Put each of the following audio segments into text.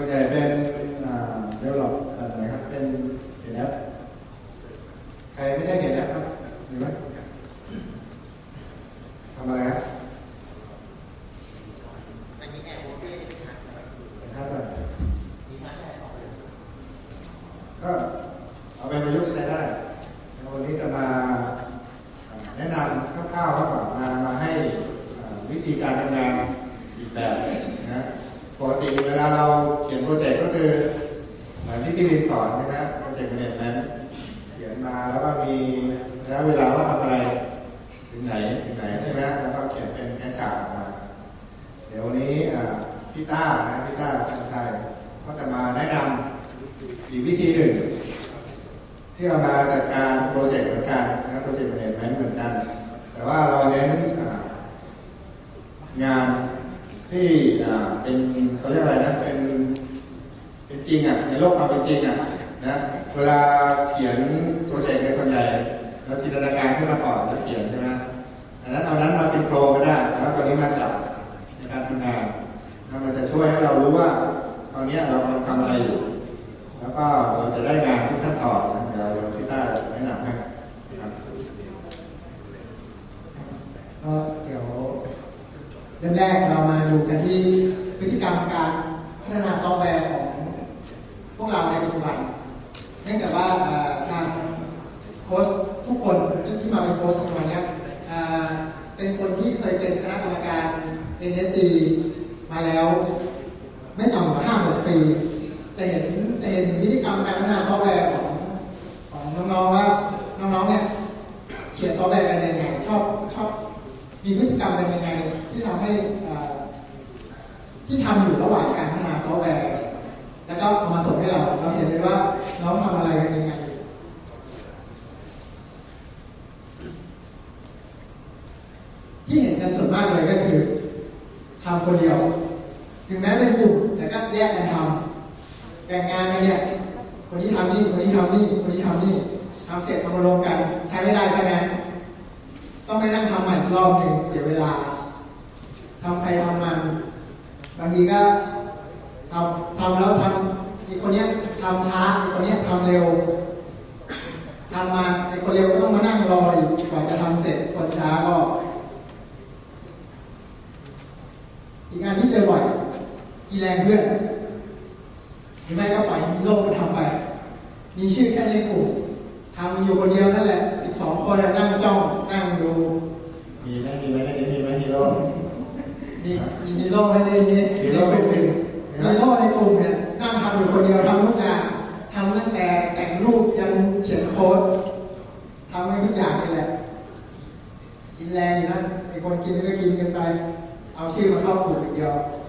ส่วนใหญ่เป็นเดเวลลอปแบบไหนครับ เป็นเขียนแอปใครไม่ใช่เขียนแอปครับมีไหมทำอะไรครับ อันนี้แอบโมเดลนะครับ เป็นท่าแบบ มีทั้งแอบออกเลย ก็เอาไปประยุกต์ใช้ได้แล้ววันนี้จะมาอ่าแนะนำคร่าวๆครับว่ามามาให้อ่าวิธีการทำงานอีกแบบนะปกติเวลาเราเขียนโปรเจกต์ก็คือเหมือนที่พี่ลินสอนใช่ไหมโปรเจกต์แมเนจเมนต์เขียน มาแล้วก็มีระยะเวลาว่าทำอะไร ถึงไหนถึงไหนใช่ไหมแล้วก็เขียนเป็นแกนฉากออกมา เดี๋ยววันนี้พี่ต้านะพี่ต้าชันชัยก็จะมาแนะนำอีกวิธีหนึ่ง ที่เอามาจัดการโปรเจกต์เหมือนกันนะโปรเจกต์แมเนจเมนต์เหมือนกัน แต่ว่าเราเน้นงานที่เป็นเขาเรียกอะไรนะเป็นเป็นจริงอะในโลกความเป็นจริงอะนะ เวลาเขียนโปรเจกต์ในส่วนใหญ่เราจินตนาการขึ้นมาก่อนแล้วเขียนใช่ไหมอันนั้นเอานั้นมาเป็นโครงก็ได้ แล้วตอนนี้มาจับในการทำงานแล้วมันจะช่วยให้เรารู้ว่า ตอนนี้เรากำลังทำอะไรอยู่ แล้วก็เราจะได้งานทุกขั้นตอนเดี๋ยวที่ต้าแนะนำให้ครับก็เดี๋ยวเริ่มแรกเรามาดูกันที่พฤติกรรมการพัฒนาซอฟต์แวร์ของพวกเราในปัจจุบัน เนื่องจากว่าเอ่อทางโค้ชทุกคนที่ที่มาเป็นโค้ชของวันเนี้ยเอ่อเป็นคนที่เคยเป็นคณะกรรมการ มาแล้ว ไม่ต่ำกว่าห้าหกปี จะเห็นจะเห็นถึงพฤติกรรมการพัฒนาซอฟต์แวร์ของของน้องๆว่าน้องๆเนี่ยเขียนซอฟต์แวร์กันยังไงชอบชอบมีพฤติกรรมกันยังไง ที่ทำให้อ่อที่ทำอยู่ระหว่างการพัฒนาซอฟต์แวร์ แล้วก็เอามาส่งให้เรา เราเห็นเลยว่าน้องทำอะไรกันยังไงที่เห็นกันส่วนมากเลยก็คือ ทำคนเดียว ถึงแม้เป็นกลุ่มแต่ก็แยกกันทำแบ่งงานกันเนี่ย คนนี้ทำนี่คนนี้ทำนี่คนนี้ทำนี่ทำเสร็จทำมารวมกัน ใช้ไม่ได้ซะงั้นต้องไปนั่งทำใหม่อีกรอบหนึ่งเสียเวลาทำใครทำมัน บางทีก็ทำทำแล้วทำอีกคนเนี้ยทำช้าอีกคนเนี้ยทำเร็วทำมาไอ้คนเร็วก็ต้องมานั่งรออีกกว่าจะทำเสร็จคนช้าก็ อีกงานที่เจอบ่อยกีแรงเพื่อนหรือไม่ก็ปล่อยฮีโร่มาทำไป มีชื่อแค่ในกลุ่มทำอยู่คนเดียวนั่นแหละ อีกสองคนนั่งจ้องนั่งดูมีไหมมีไหมนนี้มีไหมฮีโร่มีมีฮีโร่ไม่ได้ฮีโร่ไม่เสีง ฮีโร่ในกลุ่มเนี่ยนั่งทำอยู่คนเดียวทำทุกอย่างทำตั้งแต่แต่งรูปยันเขียนโค้ดทำให้ทุกอย่างนี่แหละ กินแรงอยู่นั่นไอ้คนกินก็กินกันไป เอาชื่อม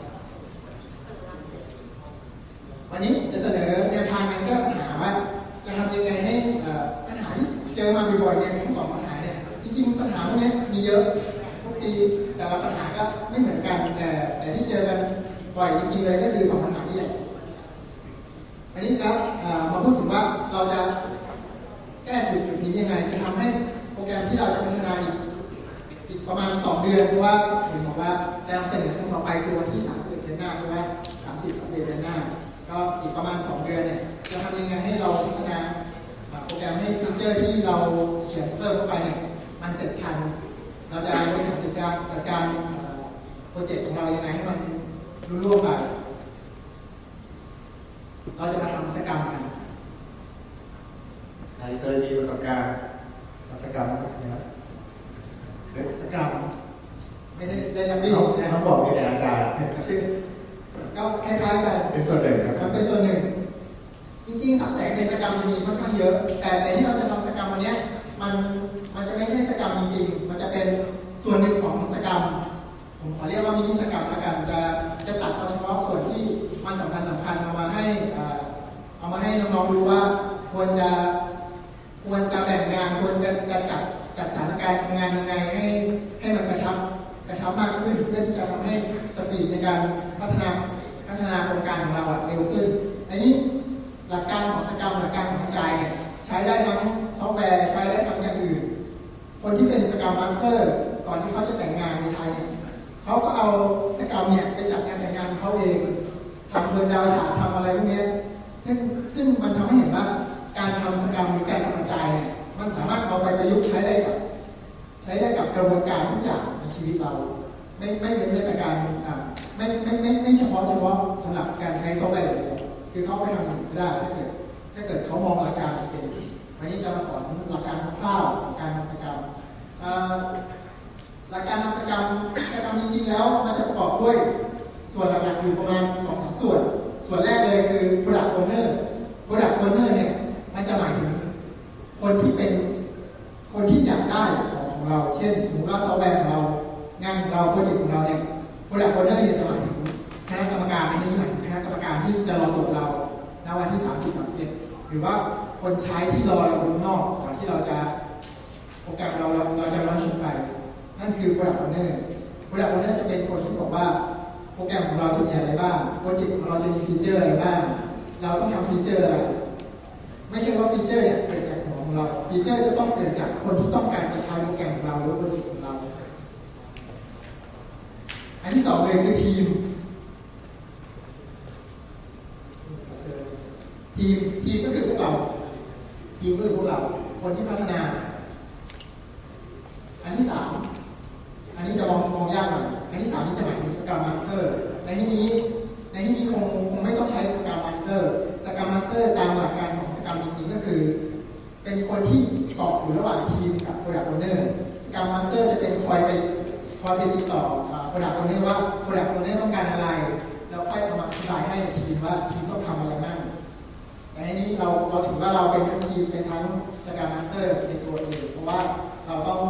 ประมาณ 2 เดือนเนี่ยจะทำยังไงให้เราพัฒนาอ่าโปรแกรมให้ฟีเจอร์ที่เราเขียนเพิ่มเข้าไปเนี่ยมันเสร็จทัน เราจะบริหารจัดการจัดการอ่าโปรเจกต์ของเรายังไงให้มันรุ่ล่วงไป เราจะมาทำสกรรมกันใครเคยมีประสบการณ์กิจกรรมนะครับสกรรมไม่ได้ได้ยังไม่น้องนะน้องบอกมีแต่อาจารย์ชื่อ ก็คล้ายๆกันเป็นส่วนหนึ่งครับมันเป็นส่วนหนึ่ง จริงๆสับแสงในสกรรมมันมีค่อนข้างเยอะ แต่แต่ที่เราจะทำสกรรมวันนี้มันมันจะไม่ใช่สกรรมจริงๆ มันจะเป็นส่วนหนึ่งของสกรรม ผมขอเรียกว่ามินิสกรรมละกันจะจะตัดเฉพาะส่วนที่มันสำคัญสำคัญเอามาให้เอ่อเอามาให้น้องๆดูว่าควรจะควรจะแบ่งงานควรจะจะจัดจัดสรรการทำงานยังไงให้ให้มันกระชับกระชับมากขึ้นเพื่อที่จะทำให้สปีดในการพัฒนา พัฒนาโครงการของเราเร็วขึ้น อันนี้หลักการของสกรรมหลักการของกระจายเนี่ยใช้ได้ทั้งซอฟต์แวร์ใช้ได้ทั้งอย่างอื่น คนที่เป็นสกรรมมาสเตอร์ก่อนที่เขาจะแต่งงานในไทยเนี่ยเขาก็เอาสกรรมเนี่ยไปจัดงานแต่งงานเขาเองทำเบินดาวฉากทำอะไรพวกนี้ซึ่งซึ่งมันทำให้เห็นว่าการทำสกรรมหรือการทำกระจายเนี่ยมันสามารถเอาไปประยุกต์ใช้ได้กับใช้ได้กับกระบวนการทุกอย่างในชีวิตเรา ไม่ไม่เป็นแม้แต่การอ่าไม่ไม่ไม่ไม่เฉพาะเฉพาะสำหรับการใช้ซอฟต์แวร์อย่างเดียวคือเขาไปทำอย่างอื่นก็ได้ถ้าเกิดถ้าเกิดเขามองหลักการเป็นวันนี้จะมาสอนหลักการคร่าว รแกรมของเราจะมีอะไรบ้างโปรเจกต์ของเราจะมีฟีเจอร์อะไรบ้าง เราต้องทำฟีเจอร์อะไร ไม่ใช่ว่าฟีเจอร์เนี่ยเกิดจากหัวของเรา ฟีเจอร์จะต้องเกิดจากคนที่ต้องการจะใช้โปรแกรมของเราหรือโปรเจกต์ของเรา อันที่สองเลยคือทีม ทีมทีมก็คือพวกเรา ทีมก็คือพวกเรา คนที่พัฒนา อันที่สาม อันนี้จะมองมองยากหน่อย อันที่สามนี่จะหมายถึง Scrum Master ในที่นี้ ในที่นี้คงคงไม่ต้องใช้ Scrum Master Scrum Master ตามหลักการของ Scrum จริงๆก็คือ เป็นคนที่เกาะอยู่ระหว่างทีมกับ Product Owner Scrum Master จะเป็นคอยไปคอยไปติดต่ออ่า Product Owner ว่า Product Owner ต้องการอะไร แล้วค่อยเอามาอธิบายให้ทีมว่าทีมต้องทำอะไรบ้างแต่อันนี้เราเราถือว่าเราเป็นทั้งทีมเป็นทั้ง Scrum Master ในตัวเอง เพราะว่าเราต้อง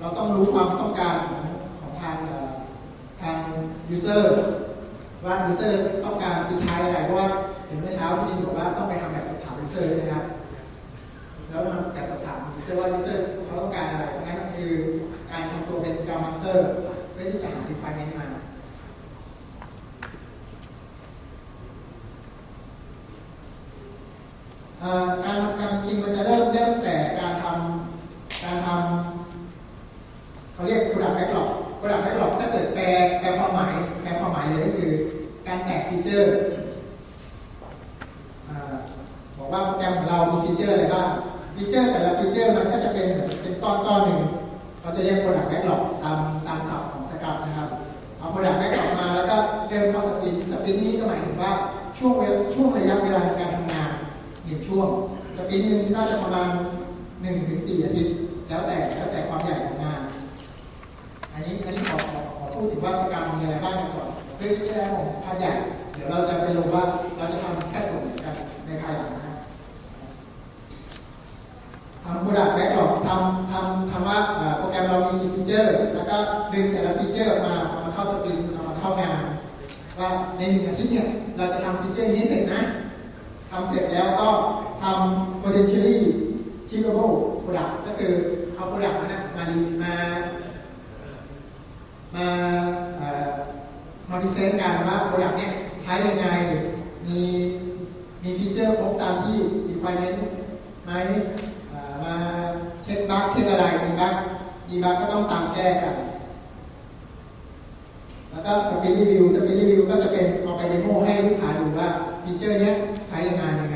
เราต้องรู้ความต้องการของของทางเอ่อทาง user ว่า user ต้องการจะใช้อะไรเพราะว่าเห็นเมื่อเช้าพี่ดินบอกว่าต้องไปทำแบบสอบถาม user ใช่ไหมครับแล้วทำแบบสอบถาม user ว่า user เขาต้องการอะไรเพราะงั้นก็คือการทำตัวเป็น Scrum Master เพื่อที่จะหา requirement มาการทำสกรรมจริงมันจะ จะหมายถึงว่าช่วงเวลช่วงระยะเวลาในการทำงานหนึ่งช่วงสปรินต์หนึ่งก็จะประมาณ1ถึง4อาทิตย์แล้วแต่แล้วแต่ความใหญ่ของงาน อันนี้อันนี้ขอขอขอพูดถึงว่าสกรรมมีอะไรบ้างก่อนเพื่อที่จะได้มองเห็นภาพใหญ่เดี๋ยวเราจะไปลงว่าเราจะทำแค่ส่วนไหนกันในภายหลังนะฮะทำ product backlog ทำทำทำว่าโปรแกรมเรามีกี่ฟีเจอร์ แล้วก็ดึงแต่ละฟีเจอร์ออกมาเอามาเข้าสปรินต์เอามาเข้างาน ว่าในหนึ่งอาทิตย์เนี่ยเราจะทำฟีเจอร์นี้เสร็จนะทำเสร็จแล้วก็ทำ potentially shippable product ก็คือเอา product นั้นมามามาเอ่อมาพิเศษกันว่า product เนี่ยใช้ยังไง มีมีฟีเจอร์ครบตามที่ requirement ไหมมาเช็คบั๊กเช็คอะไรมีบั๊กมีบั๊กก็ต้องตามแก้กัน แล้วก็สปีดรีวิวสปีดรีวิวก็จะเป็นเอาไปเดโมให้ลูกค้าดูว่าฟีเจอร์เนี้ยใช้ยังไงยังไง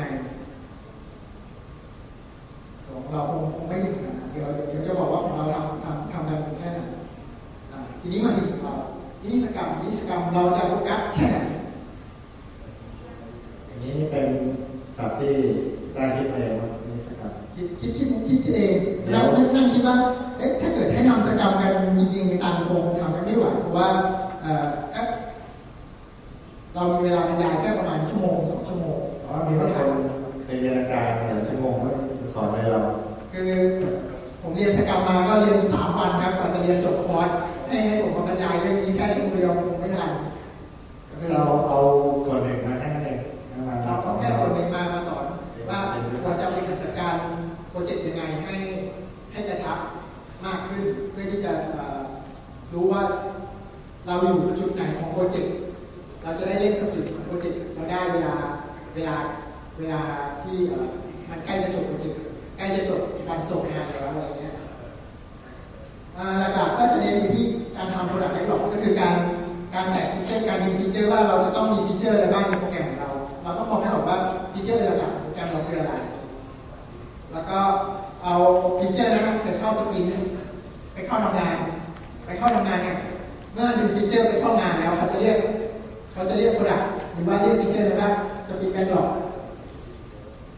ของ คือผมเรียนสกรรมมาก็เรียนสามวันครับกว่าจะเรียนจบคอร์สให้ให้ผมมาบรรยายเรื่องนี้แค่ชั่ ไปเข้าทำงาน ไปเข้าทำงานเนี่ยเมื่อดึงฟีเจอร์ไปเข้างานแล้วเขาจะเรียกเขาจะเรียกโปรดักหรือว่าเรียกฟีเจอร์นั้นว่าสปรินแบ็กหลอก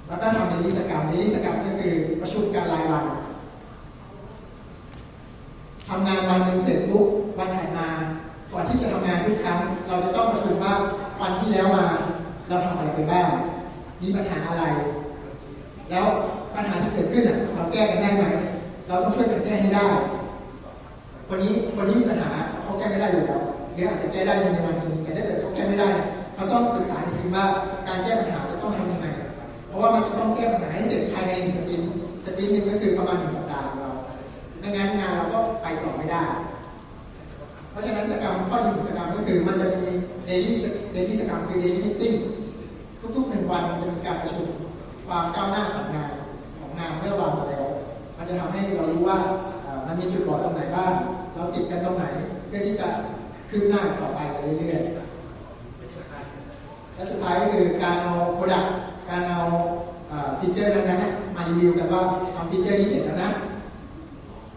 แล้วก็ทำในลิสกรรมในลิสกรรมก็คือประชุมการรายวันทำงานวันหนึ่งเสร็จปุ๊บวันถัดมาก่อนที่จะทำงานทุกครั้ง เราจะต้องประชุมว่าวันที่แล้วมา เราทำอะไรไปบ้างมีปัญหาอะไร แล้วปัญหาที่เกิดขึ้นอะเราแก้กันได้ไหม เราต้องช่วยกันแก้ให้ได้ คนนี้คนนี้มีปัญหาเขาแก้ไม่ได้อยู่แล้วหรืออาจจะแก้ได้ในวันนี้ แต่ถ้าเกิดเขาแก้ไม่ได้เขาต้องปรึกษาในทีมว่าการแก้ปัญหาจะต้องทำยังไง เพราะว่ามันจะต้องแก้ปัญหาให้เสร็จภายในหนึ่งสปรินต์สปรินต์หนึ่งก็คือประมาณหนึ่งสัปดาห์ของเราไม่งั้นงานเราก็ไปต่อไม่ได้ เพราะฉะนั้นสกรรมข้อดีของสกรรมก็คือมันจะมีเดลี่เดลี่สกรรมคือเดลี่มิ팅ทุกๆหนึ่งวันจะมีการประชุมความก้าวหน้าของงานของงานเมื่อวางมาแล้ว มันจะทำให้เรารู้ว่ามันมีจุดบอดตรงไหนบ้าง เราติดกันตรงไหนเพื่อที่จะคืบหน้าต่อไปเรื่อยๆและสุดท้ายก็คือการเอาโปรดักต์การเอาฟีเจอร์นั้นๆน่ะมารีวิวกันว่าทำฟีเจอร์นี้เสร็จแล้วนะ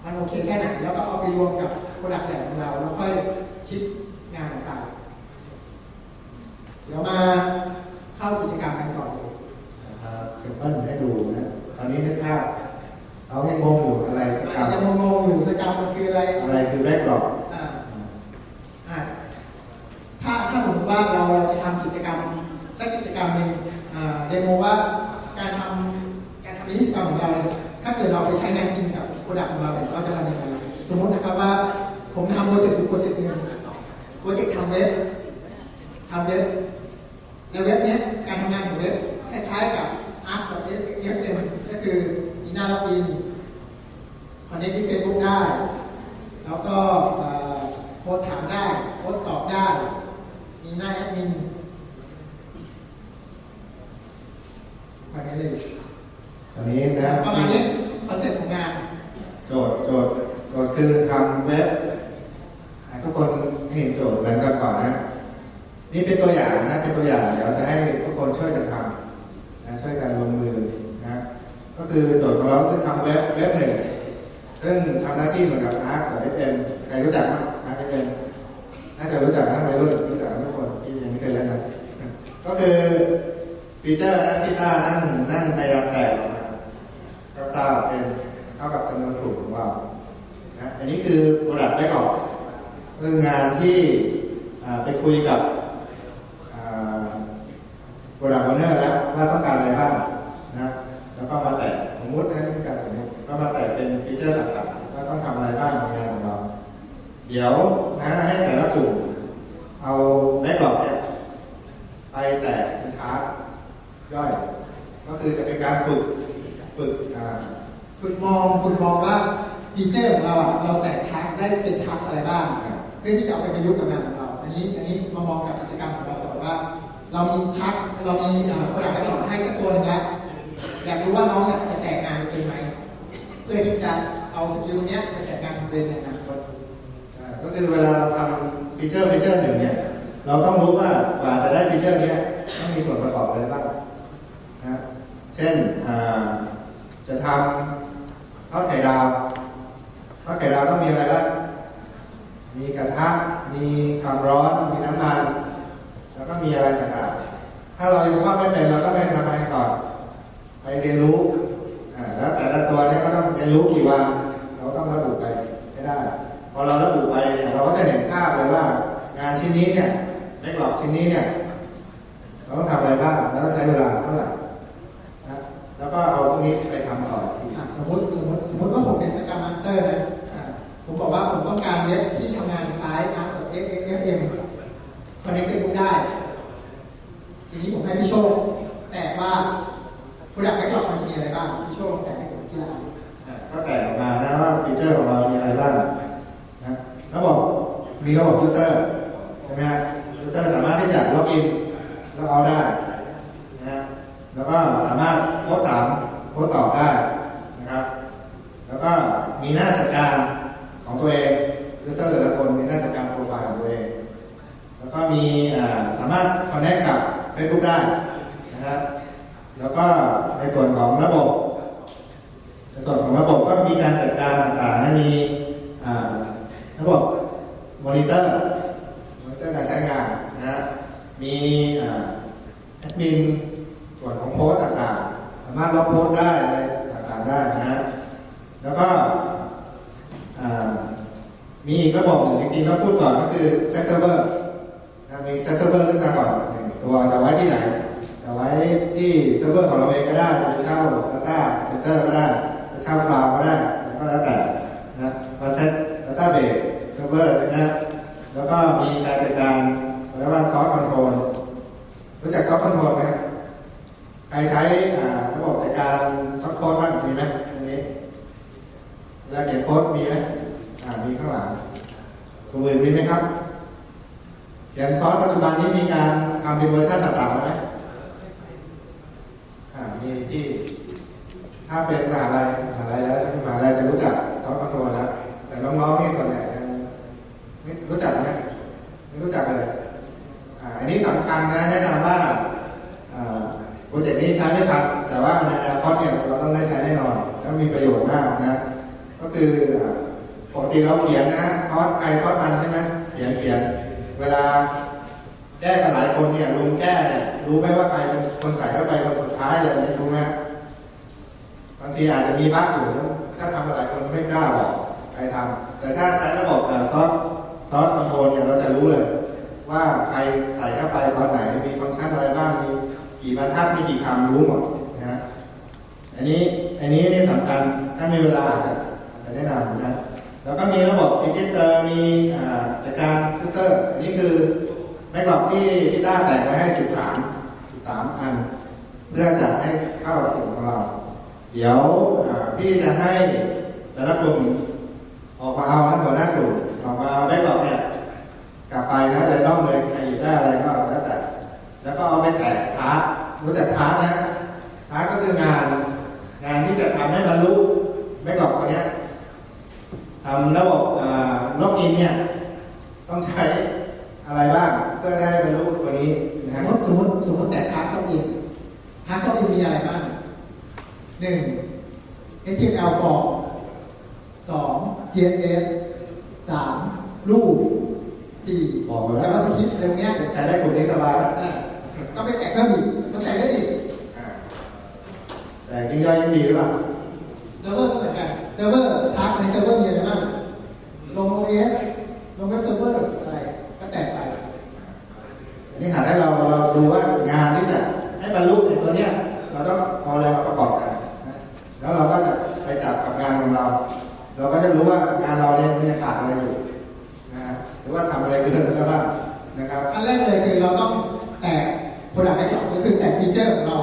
มันโอเคแค่ไหนแล้วก็เอาไปรวมกับโปรดักต์ใหญ่ของเราแล้วค่อยชิปงานออกไปเดี๋ยวมาเข้ากิจกรรมกันก่อนเลยสิมเปิลให้ดูนะตอนนี้นึกภาพ เรายังงงอยู่อะไรสกรรอาจมจะงงๆอยู่สกรรมมันคืออะไร อะไรคือแบ็กหลอกอ่าอ่าถ้าถ้าสมมติว่าเราเราจะทำกิจกรรมสักกิจกรรมหนึ่งอ่าเดโมว่าการทำการทำกิจกรรมของเราเนี่ยถ้าเกิดเราไปใช้งานจริงกับโปรดักต์ของเราเนี่ยเราจะทำยังไงสมมตินะครับว่าผมทำโปรเจกต์อยู่โปรเจกต์หนึ่งโปรเจกต์ทำเว็บทำเว็บในเว็บเนี้ยการทำงานของเว็บคล้ายๆกับ Arc FM ก็คือมีหน้าล็อกอิน คอนเนคที่เฟซบุ๊กได้ แล้วก็เอ่อโพสต์ถามได้ โพสต์ตอบได้ มีหน้าแอดมินแบบนี้เลย ตอนนี้นะ ประมาณนี้คอนเซ็ปต์ของงาน โจทย์โจทย์โจทย์คือทำเว็บให้ทุกคนเห็นโจทย์เหมือนกันก่อนนะ นี่เป็นตัวอย่างนะ เป็นตัวอย่าง เดี๋ยวจะให้ทุกคนช่วยกันทำนะช่วยกันลงมือนะ ก็ คือโจทย์ของเราคือทำเว็บเว็บหนึ่งซึ่งทำหน้าที่เหมือนกับอาร์ตกับเอฟเอ็มใครรู้จักบ้างอาร์ตเอฟเอ็มน่าจะรู้จักนะวัยรุ่นรู้จักทุกคนที่ยังไม่เคยเล่นนะก็คือฟีเจอร์นะพี่ต้านั่งนั่งพยายามแตกออกมาคร่าเป็นเท่ากับจำนวนกลุ่มของเรานะอันนี้คือโปรดักต์ไปก่อนคืองานที่ไปคุยกับโปรดักต์โอเนอร์แล้วว่าต้องการอะไรบ้างนะแล้วก็มาแตกส มุตินะนี่เป็นการสมมติก็มาแตกเป็นฟีเจอร์ต่างๆว่าต้องทำอะไรบ้างในงานของเรา เดี๋ยวนะให้แต่ละกลุ่มเอาแบ็กหลอกเนี่ยไปแตกเป็นทาร์กย่อย ก็คือจะเป็นการฝึกฝึกอ่าฝึกมองฝึกมองว่าฟีเจอร์ของเราอะเราแตกทัสได้เป็นทัสอะไรบ้างอ่าเพื่อที่จะเอาไปประยุกต์กับงานของเรา อันนี้อันนี้มามองกับกิจกรรมของเราก่อนว่า เรามีทัสเรามีโปรดักต์แบ็กหลอกให้สักตัวนึงแล้วอยากรู้ว่าน้องจะแตก เพื่อที่จะเอาสกิลเนี้ยไปแตกงานเป็นในอนาคตก็คือเวลาเราทำฟีเจอร์ฟีเจอร์หนึ่งเนี่ยเราต้องรู้ว่ากว่าจะได้ฟีเจอร์นี้ต้องมีส่วนประกอบอะไรบ้างนะเช่นจะทำทอดไข่ดาวทอดไข่ดาวต้องมีอะไรบ้างมีกระทะมีความร้อนมีน้ำมันแล้วก็มีอะไรต่างๆถ้าเรายังทอดไม่เป็นเราก็ไปทำอะไรก่อน ไปเรียนรู้ แล้วแต่ละตัวเนี่ยก็ต้องเรียนรู้กี่วัน เราต้องระบุไปให้ได้ พอเราระบุไปเนี่ยเราก็จะเห็นภาพเลยว่า งานชิ้นนี้เนี่ยแบ็กหลอกชิ้นนี้เนี่ยเราต้องทำอะไรบ้างแล้วใช้เวลาเท่าไหร่นะแล้วก็เอาพวกนี้ไปทำต่อทีสมมติสมมติสมมติว่าผมเป็นสกรรมมาสเตอร์นะผมบอกว่าผมต้องการเว็บที่ทำงานคล้าย Art FM Connect Facebook ได้ทีนี้ผมให้พี่โชคแต่ว่า Product Backlog มันจะมี อะไรบ้างพี่โชคแต่ให้ผมทีละอันก็แตกออกมานะว่าฟีเจอร์ของเรามีอะไรบ้างนะระบบมีระบบยูเซอร์ใช่ไหมยูเซอร์สามารถที่จะล็อกอินล็อกเอาได้นะแล้วก็สามารถโพสต์ถามโพสต์ตอบได้นะครับ แล้วก็มีหน้าจัดการของตัวเองยูเซอร์แต่ละคนมีหน้าจัดการโปรไฟล์ของตัวเอง แล้วก็มีสามารถคอนเนคกับ Facebook ได้นะครับแล้วก็ ในส่วนของระบบ ในส่วนของระบบก็มีการจัดการต่างๆให้มีระบบมอนิเตอร์มอนิเตอร์การใช้งานนะฮะมีแอดมินส่วนของโพสต์ต่างๆ สามารถลบโพสต์ได้อะไรต่างๆได้นะฮะแล้วก็มีอีกระบบหนึ่งจริงๆต้องพูดก่อนก็คือ Set Server นะมี Set Server ขึ้นมาก่อนตัวจะไว้ที่ไหน ที่เซิร์ฟเวอร์ของเราเองก็ได้จะไปเช่า Data Center ก็ได้ไปเช่าคลาวก็ได้แล้วก็แล้วแต่นะมาเซต Database เซิร์ฟเวอร์ใช่ไหมแล้วก็มีการจัดการเรียกว่าซอสคอนโทรลรู้จักซอสคอนโทรลไหมครับใครใช้อ่าระบบจัดการซอสโค้ดบ้างมีไหมอันนี้เวลาเขียนโค้ดมีไหมอ่ามีข้างหลังตัวอื่นมีไหมครับเขียนซอสปัจจุบันนี้มีการทำเป็นเวอร์ชันต่างๆไหม มีที่ ถ้าเป็นมหาลัยมหาลัยแล้วมหาลัยจะรู้จักซอฟต์คอนโทรลแล้ว แต่น้องๆนี่ส่วนใหญ่ยังไม่รู้จักไหมไม่รู้จักเลยอ่าอันนี้สำคัญนะแนะนำว่าอ่าโปรเจกต์นี้ใช้ไม่ทันแต่ว่าในอนาคตเนี่ยเราต้องได้ใช้แน่นอนแล้วมีประโยชน์มากนะ ก็คือปกติเราเขียนนะซอสใครซอสมันใช่ไหมเขียนเขียนเวลา แก้กันหลายคนเนี่ยลุงแก้เนี่ยรู้ไหมว่าใครเป็นคนใส่เข้าไปคนสุดท้ายเลยไม่รู้ไหมบางทีอาจจะมีบ้างอยู่ถ้าทำหลายคนไม่กล้าบอกใครทำแต่ถ้าใช้ระบบซอสซอสคอนโทรลเนี่ยเราจะรู้เลย ว่าใครใส่เข้าไปตอนไหนมีฟังก์ชันอะไรบ้างมีกี่บรรทัดมีกี่คำรู้หมดนะฮะอันนี้อันนี้นี่สำคัญถ้ามีเวลาอาจจะอาจจะแนะนำนะฮะแล้วก็มีระบบดิจิตอร์มีอ่าจัดการพิเซอร์อันนี้คือ แบ็กหลอกที่พี่ต้าแต่งไว้ให้ 13 13 อัน เพื่อจะให้เข้ากลุ่มของเรา เดี๋ยวพี่จะให้แต่ละกลุ่มออกมาเอานะหัวหน้ากลุ่มออกมาเอาแบ็กหลอกเนี่ยกลับไปนะแรนดองเลยใครหยิบได้อะไรก็แล้วแต่ แล้วก็เอาไปแตกทาร์ตรู้จักทาร์ตนะทาร์ตก็คืองาน งานที่จะทำให้บรรลุแบ็กหลอกตัวเนี้ยทำระบบล็อกอินเนี่ย ต้องใช้อะไรบ้างเพื่อได้บรรลุตัวนี้นะ ส ฮะ มมติสมมติสมมติแต่คลาสซอฟอินคลาสซอฟอินมีอะไรบ้างหนึ่ง HTML form สอง CSS สามรูปสี่ บอกมาแล้ว JavaScript อะไรพวกเนี้ย ใช้ได้กลุ่มนี้สบายแล้ว อะก็ไปแจกเพิ่มอีกก็แจกได้อีก อ่าแต่ยิ่งย่อยยิ่งดีหรือเปล่า เซิร์ฟเวอร์ก็เหมือนกันเซิร์ฟเวอร์ทักในเซิร์ฟเวอร์มีอะไรบ้างลง OS ลงเว็บเซิร์ฟเวอร์อะไรก็แตกไป อันนี้หาได้เราเราดูว่างานที่จะให้บรรลุในตัวเนี้ยเราต้องเอาอะไรมาประกอบกันนะแล้วเราก็จะ ไปจับกับงานของเรา เราก็จะรู้ว่างานเราเนี่ยมันจะขาดอะไรอยู่นะฮะหรือว่าทำอะไรเกินไปบ้างนะครับขั้นแรกเลยคือเราต้องแตก product backlog ก็คือแตกฟีเจอร์ของเรา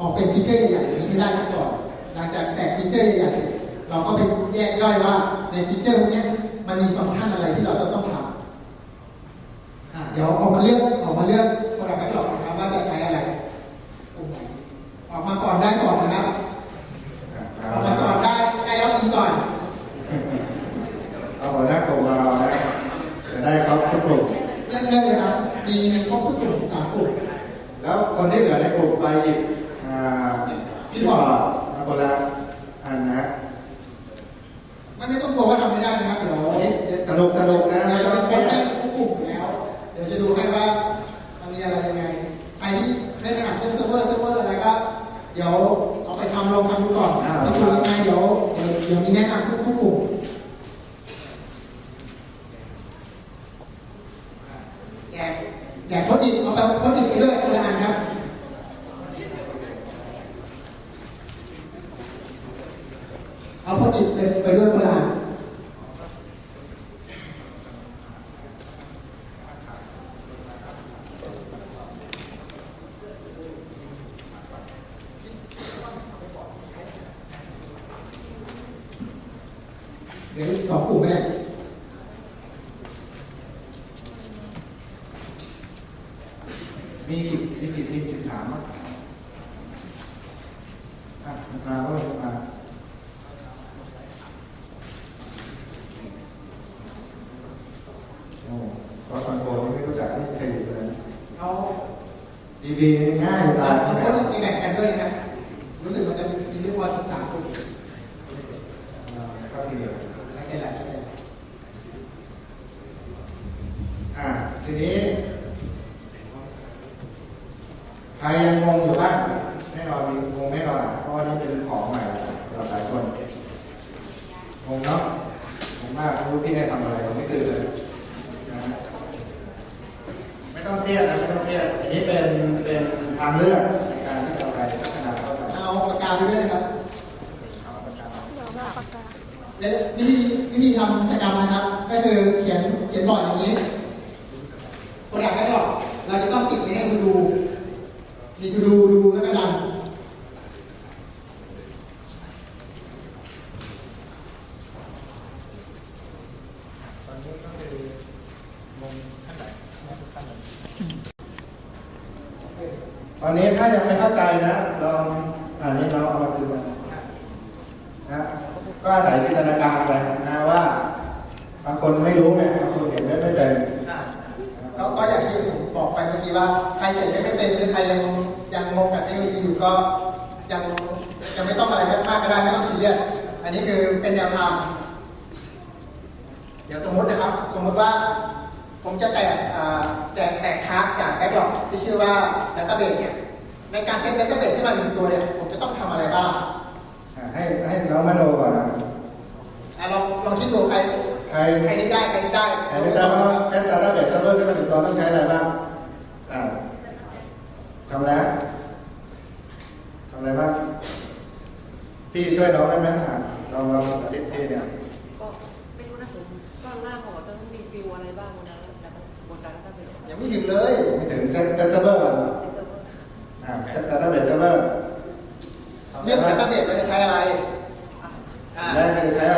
ออกเป็นฟีเจอร์ใหญ่ๆนี้ให้ได้ซะก่อนหลังจากแตกฟีเจอร์ใหญ่ๆเสร็จเราก็ไปแยกย่อยว่าในฟีเจอร์พวกนี้มันมีฟังก์ชันอะไรที่เราจะต้องทำเดี๋ยวออกมาเลือกออกมาเลือก product backlog นะครับว่าจะใช้อะไรกลุ่มไหนออกมาก่อนได้ก่อนนะครับออกมาก่อนได้ได้แล้วอินก่อน เอาหัวหน้ากลุ่มเรานะจะได้ครบทุกกลุ่ม เลือกเลือกเลยครับมีมีครบทุกกลุ่ม13กลุ่ม แล้วคนที่เหลือในกลุ่มไปหยิบอ่า พี่บอร์ด มาคนละอันนะฮะ ไม่ไม่ต้องกลัวว่าทำไม่ได้นะครับ เดี๋ยว อันนี้ เดี๋ยว ส นุกสนุกนะ มีอยู่นิติทินสิบสามมาตราอะมาว่ามาโอ้ตอนตอนโกนไม่รู้จักไม่เคยอยู่เลยเอาดีๆง่ายตายมันก็มีแบ่งกันด้วยนะ เครียดอันนี้เป็นเป็นทางเลือกในการที่เราไปพัฒนาเข้าไปเอาปากกาไปด้วยนะครับเอาปากกาและวิธีวิธีทำสกรรมนะครับ ก็คือเขียนเขียนบอร์ดอย่างนี้โปรดักต์ไม่หรอกเราจะต้องติดไปให้คุณดูมีคุณดูดูแล้วก็ดัน ตอนนี้ก็คืองงขั้นไหนขั้นไหนตอนนี้ถ้ายังไม่เข้าใจนะลองอันนี้เราเอามาดูกันนะก็อาศัยจินตนาการไปนะว่าบางคนไม่รู้ไงบางคนเห็นไม่ไม่เป็น อะแล้วก็อย่างที่ผมบอกไปเมื่อกี้ว่าใครเขียนไม่เป็นหรือใครยังยังงงกับเทคโนโลยีอยู่ ก็ยังยังไม่ต้องอะไรมากก็ได้ไม่ต้องซีเรียสอันนี้คือเป็นแนวทาง เดี๋ยวสมมตินะครับ สมมติว่าผมจะแตกอ่าแจกแตกทาร์กจากแบ็กหลอกที่ชื่อว่า Database เนี่ยในการเซต Database ที่มาหนึ่งตัวเนี่ยผมจะต้องทำอะไรบ้างอะให้ให้น้องมโนก่อนนะอะลองลองคิดดูใครใครใครที่ได้ใครที่ได้ใครไม่ทราบว่าเซตดาต้าเบสเซิร์ฟเวอร์ขึ้นมาหนึ่งตัวต้องใช้อะไรบ้างอ่าทำแล้วทำ อะไรบ้างพี่ช่วยน้องได้ไหมอะลองลองอาทิตย์พี่เนี่ยก็ไม่รู้นะผมก็ล่างบอกจะต้องมีฟิลอะไรบ้างบนนั้นแต่บนนั้นก็เป็นยังไม่ถึงเลยไม่ถึงเซตเซตเซิร์ฟเวอร์ก่อนเซตเซอร์เวอร์อ่าเซตดาต้าเบสเซิร์ฟเวอร์เรื่อง Database เราจะใช้อะไรอ่าแรกคือใช้อะไร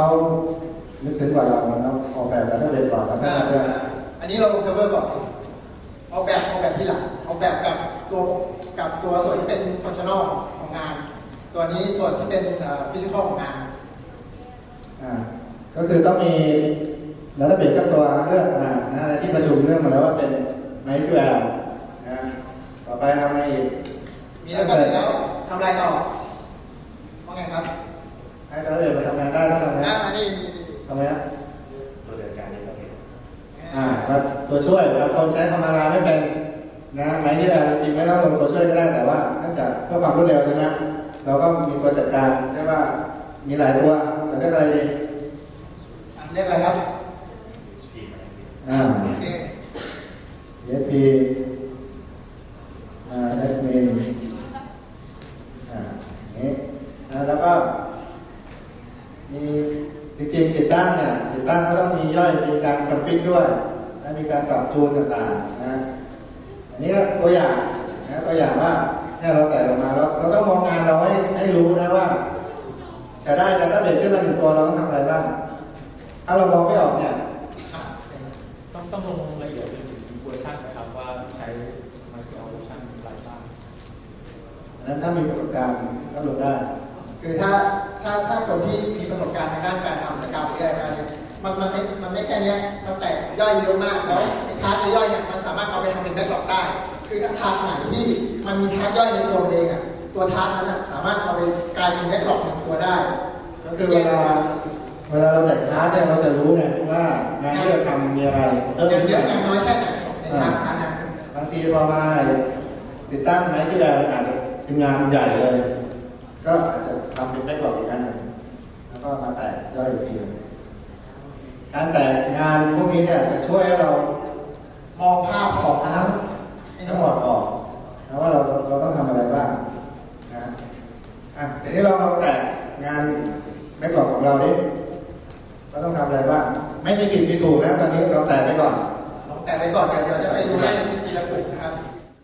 เขาน้องเขานึกซึ้งกว่าเราน้องออกแบบดาต้าเบสก่อนแล้วก็อ่าเลือกอันนี้เราลงเซิร์ฟเวอร์ก่อนออกแบบออกแบบที่หลังออกแบบกับตัวกับตัวส่วนที่เป็นฟังชั่นอลของงาน ตัวนี้ส่วนที่เป็นฟิสิกอลของงานอ่าก็คือต้องมีดาต้าเบสสักตัวเลือกมานะในที่ประชุมเรื่องมาแล้วว่าเป็น MySQL นะต่อไปทำอะไรอีกมีแล้วก็เสร็จแล้วทำอะไรต่อว่าไงครับ ให้ดาต้าเบสมาทำงานได้ต้องทำไงอ่านี่นี่นี่นี่ทำไงฮะตัวจัดการในประเทศอ่าครับตัวช่วยบางคนใช้คำนาราไม่เป็นนะไม้ที่เราจริงไม่ต้องลงตัวช่วยก็ได้แต่ว่าเนื่องจากเพื่อความรวดเร็วใช่ไหมเราก็มีตัวจัดการใช่ว่ามีหลายตัวจะเรียกอะไรดีอะเรียกอะไรครับอ่า โอเค ESP อ่ามารถเอาไปทำเป็นแบ็กหลอกได้ คือถ้าทาร์กไหนที่มันมีทาร์กย่อยในตัวมันเองอะตัวทาร์กนั้นอะสามารถเอาไปกลายเป็นแบ็กหลอกหนึ่งตัวได้ ก็คือเวลาเวลาเราแต่งคลาสเนี่ยเราจะรู้ไงว่างานที่เราทำมีอะไรเพิ่มงานขึ้นเยอะไหมงานน้อยแค่ไหนในทาร์กนั้นบางทีพอมาติดตั้งไม้ที่เราอาจจะเป็นงานใหญ่เลย ก็อาจจะทำเป็นแบ็กหลอกอีกอันหนึ่งแล้วก็มาแตกย่อยอีกทีหนึ่งการแตกงานพวกนี้เนี่ยจะช่วยให้เรา มองภาพของทั้งทั้งหมดออกนะว่าเราเราต้องทำอะไรบ้างนะอะเดี๋ยวนี้เราลองแตกงานไม่กรอบของเราดิเราต้องทำอะไรบ้างไม่มีผิดมีถูกนะตอนนี้เราแตกไปก่อน ลองแตะไปก่อนเดี๋ยวเดี๋ยวจะไปดูให้ทีละกลุ่มนะครับ